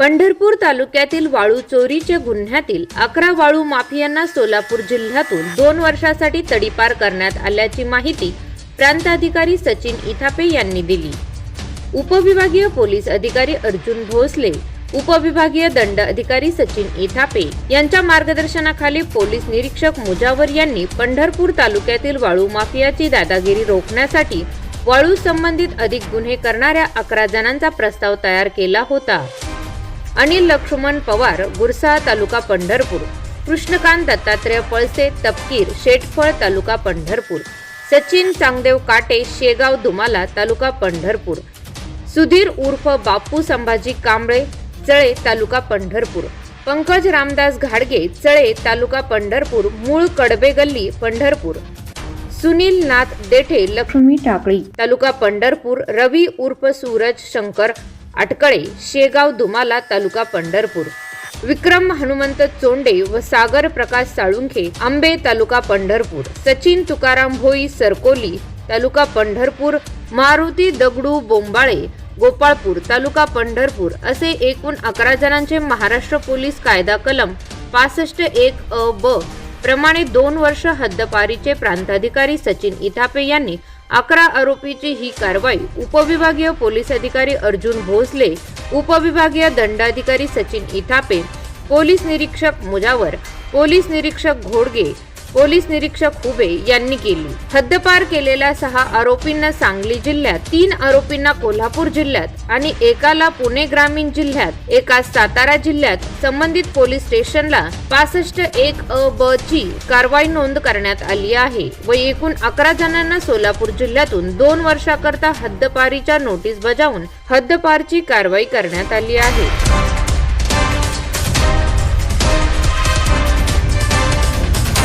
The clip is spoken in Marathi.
पंढरपूर तालुक्यातील वाळू चोरीच्या गुन्ह्यातील अकरा वाळू माफियांना सोलापूर जिल्ह्यातून दोन वर्षासाठी तडीपार करण्यात आल्याची माहिती प्रांताधिकारी सचिन इथापे यांनी दिली. उपविभागीय पोलीस अधिकारी अर्जुन भोसले उपविभागीय दंड अधिकारी सचिन इथापे यांच्या मार्गदर्शनाखाली पोलीस निरीक्षक मुजावर यांनी पंढरपूर तालुक्यातील वाळू माफियाची दादागिरी रोखण्यासाठी वाळू संबंधित अधिक गुन्हे करणाऱ्या अकरा जणांचा प्रस्ताव तयार केला होता. अनिल लक्ष्मण पवार गुरसा तालुका पंढरपूर कृष्णकांत दत्तात्रय पळसे तपकीर शेटफळ तालुका पंढरपूर सचिन चांगदेव काटे शेगाव दुमाला तालुका पंढरपूर सुधीर उर्फ बापू संभाजी कांबळे चळे तालुका पंढरपूर पंकज रामदास घाडगे चळे तालुका पंढरपूर मूळ कडबे गल्ली पंढरपूर सुनील नाथ देठे लक्ष्मी टाकळी तालुका पंढरपूर रवी उर्फ सूरज शंकर अटकळे शेगाव दुमाला तालुका पंढरपूर. विक्रम हनुमंत चोंडे व सागर प्रकाश साळुंखे आंबे तालुका पंढरपूर. सचिन तुकाराम भोई सरकोली तालुका पंढरपूर. मारुती दगडू बोंबाळे गोपाळपूर तालुका पंढरपूर असे एकूण अकरा जणांचे महाराष्ट्र पोलीस कायदा कलम पासष्ट एक अ ब प्रमाणे दोन वर्ष हद्दपारीचे प्रांताधिकारी सचिन इथापे यांनी अकरा आरोपीची ही कारवाई उपविभागीय पोलीस अधिकारी अर्जुन भोसले उपविभागीय दंडाधिकारी सचिन इथापे पोलीस निरीक्षक मुजावर पोलीस निरीक्षक घोडगे पोलीस निरीक्षक हुबे यांनी केली. हद्दपार केलेल्या सहा आरोपींना सांगली जिल्ह्यात तीन आरोपींना कोल्हापूर जिल्ह्यात आणि एकाला पुणे ग्रामीण जिल्ह्यात एका सातारा जिल्ह्यात संबंधित पोलीस स्टेशनला पासष्ट एक अ ब ची कारवाई नोंद करण्यात आली आहे व एकूण अकरा जणांना सोलापूर जिल्ह्यातून दोन वर्षाकरता हद्दपारीच्या नोटीस बजावून हद्दपारची कारवाई करण्यात आली आहे.